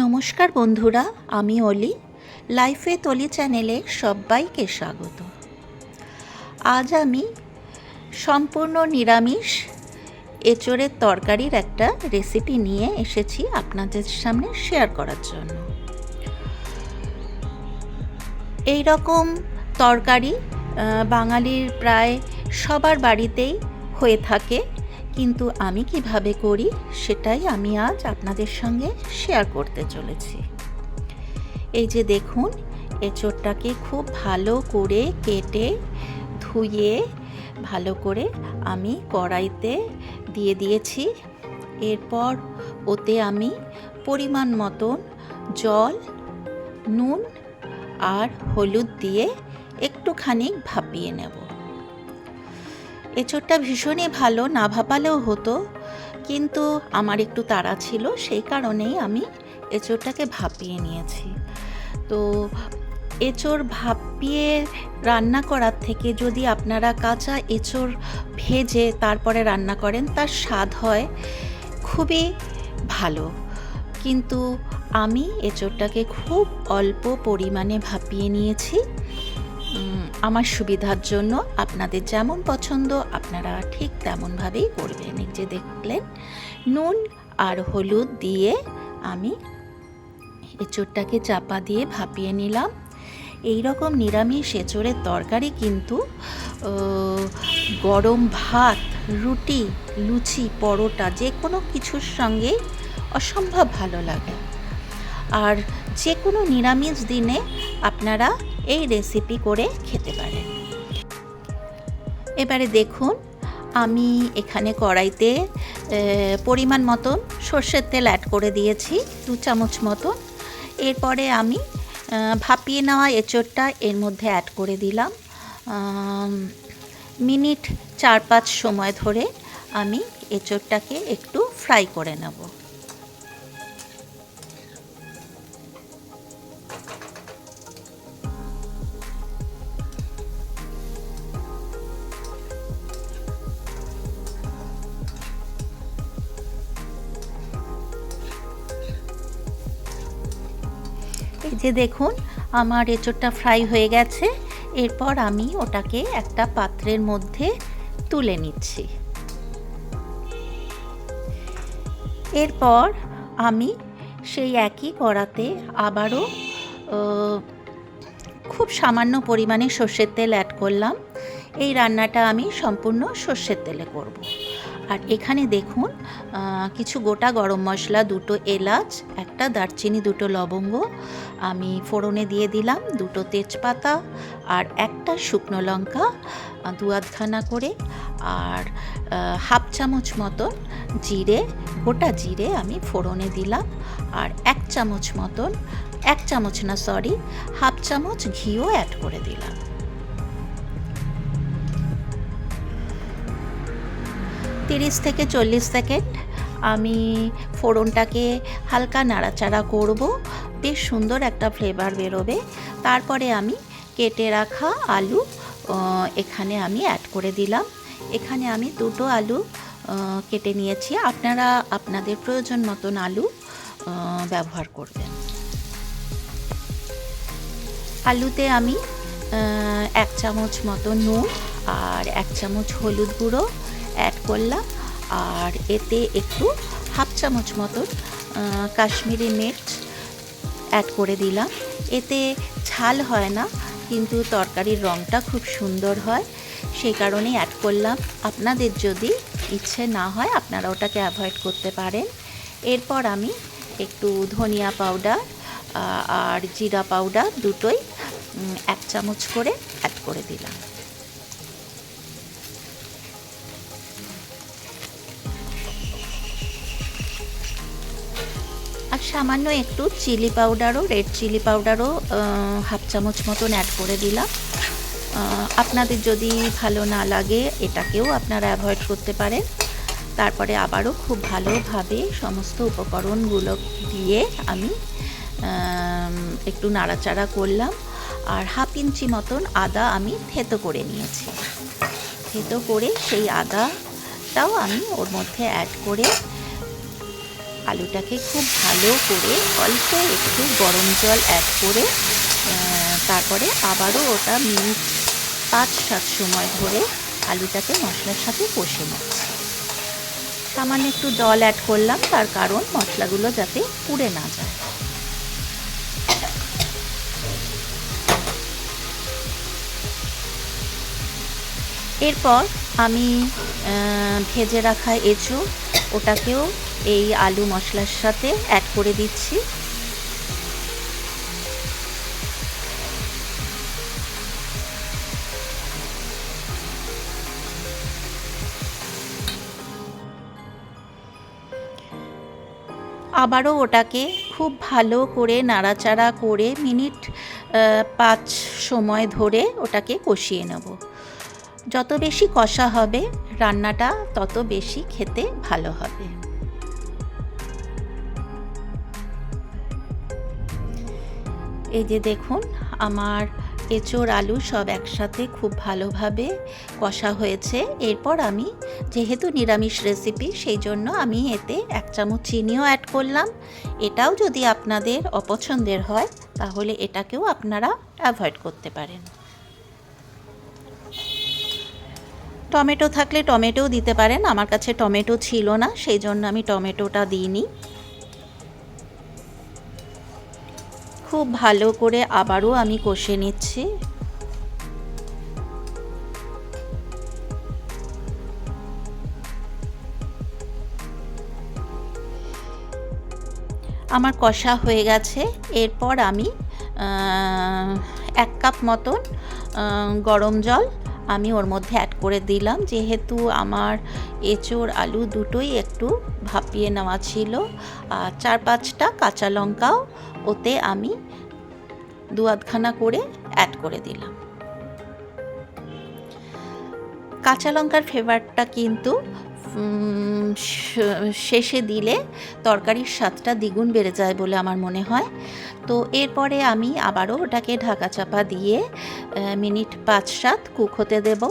নমস্কার বন্ধুরা, আমি অলি। লাইফে তলি চ্যানেলে সবাইকে স্বাগত। আজ আমি সম্পূর্ণ নিরামিষ এঁচড়ের তরকারির একটা রেসিপি নিয়ে এসেছি আপনাদের সামনে শেয়ার করার জন্য। এই রকম তরকারি বাঙালির প্রায় সবার বাড়িতেই হয়ে থাকে। কিন্তু আমি কীভাবে করি সেটাই আমি আজ আপনাদের সঙ্গে শেয়ার করতে চলেছি। এই যে দেখুন, এঁচোড়টাকে খুব ভালো করে কেটে, ধুয়ে, ভালো করে আমি কড়াইতে দিয়ে দিয়েছি। এরপর ওতে আমি পরিমাণ মতন জল, নুন আর হলুদ দিয়ে একটুখানি ভাপিয়ে নেব। এঁচোড়টা ভীষণই ভালো, না ভাপালেও হতো। কিন্তু আমার একটু তাড়া ছিল, সেই কারণেই আমি এঁচোড়টাকে ভাপিয়ে নিয়েছি। তো এঁচোড় ভাপিয়ে রান্না করার থেকে যদি আপনারা কাঁচা এঁচোড় ভেজে তারপরে রান্না করেন, তার স্বাদ হয় খুবই ভালো। কিন্তু আমি এঁচোড়টাকে খুব অল্প পরিমাণে ভাপিয়ে নিয়েছি। আমার সুবিধার জন্য আপনাদের যেমন পছন্দ, আপনারা ঠিক তেমনভাবেই করবেন। এই যে দেখলেন, নুন আর হলুদ দিয়ে আমি এঁচোড়টাকে চাপা দিয়ে ভাপিয়ে নিলাম। এই রকম নিরামিষ এঁচোড়ের তরকারি কিন্তু গরম ভাত, রুটি, লুচি, পরোটা যে কোনো কিছুর সঙ্গে অসম্ভব ভালো লাগে। আর যে কোনো নিরামিষ দিনে আপনারা এই রেসিপি করে খেতে পারেন এবারে দেখুন, আমি এখানে কড়াইতে পরিমাণ মতন সর্ষের তেল অ্যাড করে দিয়েছি, দু চামচ মতন। এরপরে আমি ভাপিয়ে নেওয়া এঁচোড়টা এর মধ্যে অ্যাড করে দিলাম। মিনিট চার পাঁচ সময় ধরে আমি এঁচোড়টাকে একটু ফ্রাই করে নেব। যে দেখুন, আমার এঁচোড়টা ফ্রাই হয়ে গেছে। এরপর আমি ওটাকে একটা পাত্রের মধ্যে তুলে নিচ্ছি। এরপর আমি সেই একই কড়াতে আবারও খুব সামান্য পরিমাণে সর্ষের তেল অ্যাড করলাম। এই রান্নাটা আমি সম্পূর্ণ সর্ষের তেলে করব। আর এখানে দেখুন কিছু গোটা গরম মশলা, দুটো এলাচ, একটা দারচিনি, দুটো লবঙ্গ। আমি ফোড়নে দিয়ে দিলাম দুটো তেজপাতা আর একটা শুকনো লঙ্কা দু আধখানা করে। আর হাফ চামচ মতন জিরে, গোটা জিরে আমি ফোড়নে দিলাম। আর এক চামচ মতন, এক চামচ না, সরি, হাফ চামচ ঘিও অ্যাড করে দিলাম। তিরিশ থেকে চল্লিশ সেকেন্ড আমি ফোড়নটাকে হালকা নাড়াচাড়া করব, বেশ সুন্দর একটা ফ্লেভার বেরোবে। তারপরে আমি কেটে রাখা আলু এখানে আমি অ্যাড করে দিলাম। এখানে আমি দুটো আলু কেটে নিয়েছি। আপনারা আপনাদের প্রয়োজন মতন আলু ব্যবহার করবেন। আলুতে আমি এক চামচ মতো নুন আর এক চামচ হলুদ গুঁড়ো। অ্যাড করলাম। আর এতে একটু হাফ চামচ মতন কাশ্মীরি মির্চ অ্যাড করে দিলাম। এতে ঝাল হয় না, কিন্তু তরকারির রঙটা খুব সুন্দর হয়। সেই কারণেই অ্যাড করলাম। আপনাদের যদি ইচ্ছে না হয়, আপনারা ওটাকে অ্যাভয়েড করতে পারেন। এরপর আমি একটু ধনিয়া পাউডার আর জিরা পাউডার দুটোই এক চামচ করে অ্যাড করে দিলাম। সামান্য একটু চিলি পাউডারও রেড চিলি পাউডারও হাফ চামচ মতন অ্যাড করে দিলাম। আপনাদের যদি ভালো না লাগে, এটাকেও আপনারা অ্যাভয়েড করতে পারেন। তারপরে আবারও খুব ভালোভাবে সমস্ত উপকরণগুলো দিয়ে আমি একটু নাড়াচাড়া করলাম। আর হাফ ইঞ্চি মতন আদা আমি থেতো করে নিয়েছি। থেতো করে সেই আদাটাও আমি ওর মধ্যে অ্যাড করে আলুটাকে খুব ভালো করে অল্প একটু গরম জল অ্যাড করে তারপরে আবারও ওটা মিনিট পাঁচ সাত সময় ধরে আলুটাকে মশলার সাথে কষে নিচ্ছি। সামান্য একটু জল অ্যাড করলাম, তার কারণ মশলাগুলো যাতে পুড়ে না যায়। এরপর আমি ভেজে রাখা এঁচো, ওটাকেও এই আলু মশলার সাথে অ্যাড করে দিচ্ছি। আবারও ওটাকে খুব ভালো করে নাড়াচাড়া করে মিনিট পাঁচ সময় ধরে ওটাকে কষিয়ে নেব। যত বেশি কষা হবে, রান্নাটা তত বেশি খেতে ভালো হবে। এই যে দেখুন, আমার এঁচোড়, আলু সব একসাথে খুব ভালোভাবে কষা হয়েছে। এরপর আমি যেহেতু নিরামিষ রেসিপি সেই জন্য আমি এতে এক চামচ চিনিও অ্যাড করলাম। এটাও যদি আপনাদের অপছন্দের হয়, তাহলে এটাকেও আপনারা অ্যাভয়েড করতে পারেন। টমেটো থাকলে টমেটোও দিতে পারেন। আমার কাছে টমেটো ছিল না, সেই জন্য আমি টমেটোটা দিইনি। খুব ভালো করে আবারও আমি কষে নিচ্ছি। আমার কষা হয়ে গেছে। এরপর আমি এক কাপ মতন গরম জল আমি ওর মধ্যে অ্যাড করে দিলাম। যেহেতু আমার এঁচোড়, আলু দুটোই একটু ভাপিয়ে নেওয়া ছিল, আর চার পাঁচটা কাঁচা লঙ্কাও ওতে আমি দু আধখানা করে অ্যাড করে দিলাম। কাঁচা লঙ্কার ফ্লেভারটা কিন্তু শেষে দিলে তরকারির স্বাদটা দ্বিগুণ বেড়ে যায় বলে আমার মনে হয়। তো এরপরে আমি আবারও ওটাকে ঢাকা চাপা দিয়ে মিনিট পাঁচ সাত কুক হতে দেব।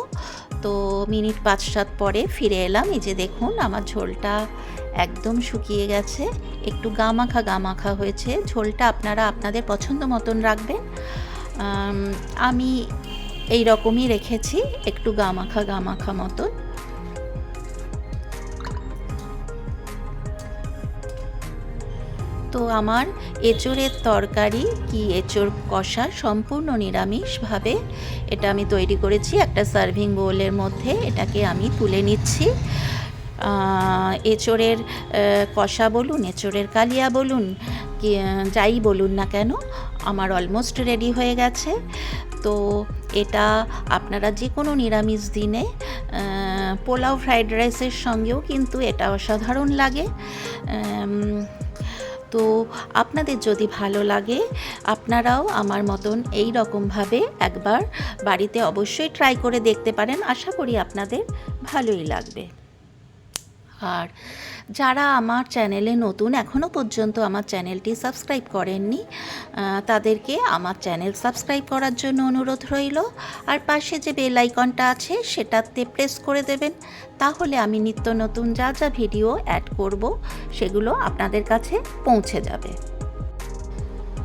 তো মিনিট পাঁচ সাত পরে ফিরে এলাম। এই যে দেখুন, আমার ঝোলটা একদম শুকিয়ে গেছে। একটু গামাখা গামাখা হয়েছে। ঝোলটা আপনারা আপনাদের পছন্দ মতন রাখবেন। আমি এই রকমই রেখেছি, একটু গামাখা গামাখা মতন। তো আমার এঁচোড়ের তরকারি কি এঁচোড় কষা সম্পূর্ণ নিরামিষভাবে? এটা আমি তৈরি করেছি একটা সার্ভিং বোলের মধ্যে, এটাকে আমি তুলে নিচ্ছি। এঁচোড়ের কষা বলুন, এঁচোড়ের কালিয়া বলুন যাই বলুন না কেন, আমার অলমোস্ট রেডি হয়ে গেছে। তো এটা আপনারা যে কোনো নিরামিষ দিনে পোলাও ফ্রাইড রাইসের সঙ্গেও কিন্তু এটা অসাধারণ লাগে। তো আপনাদের যদি ভালো লাগে, আপনারাও আমার মতন এই রকমভাবে একবার বাড়িতে অবশ্যই ট্রাই করে দেখতে পারেন। আশা করি আপনাদের ভালোই লাগবে। আর যারা আমার চ্যানেলে নতুন এখনও পর্যন্ত আমার চ্যানেলটি সাবস্ক্রাইব করেননি তাদেরকে আমার চ্যানেল সাবস্ক্রাইব করার জন্য অনুরোধ রইল। আর পাশে যে বেল আইকনটা আছে, সেটাতে প্রেস করে দেবেন। তাহলে আমি নিত্য নতুন যা যা ভিডিও অ্যাড করব, সেগুলো আপনাদের কাছে পৌঁছে যাবে।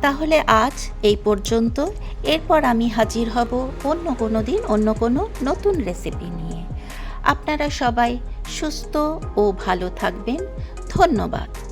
তাহলে আজ এই পর্যন্ত। এরপর আমি হাজির হব অন্য কোনো দিন অন্য কোনো নতুন রেসিপি নিয়ে। আপনারা সবাই সুস্থ ও ভালো থাকবেন। ধন্যবাদ।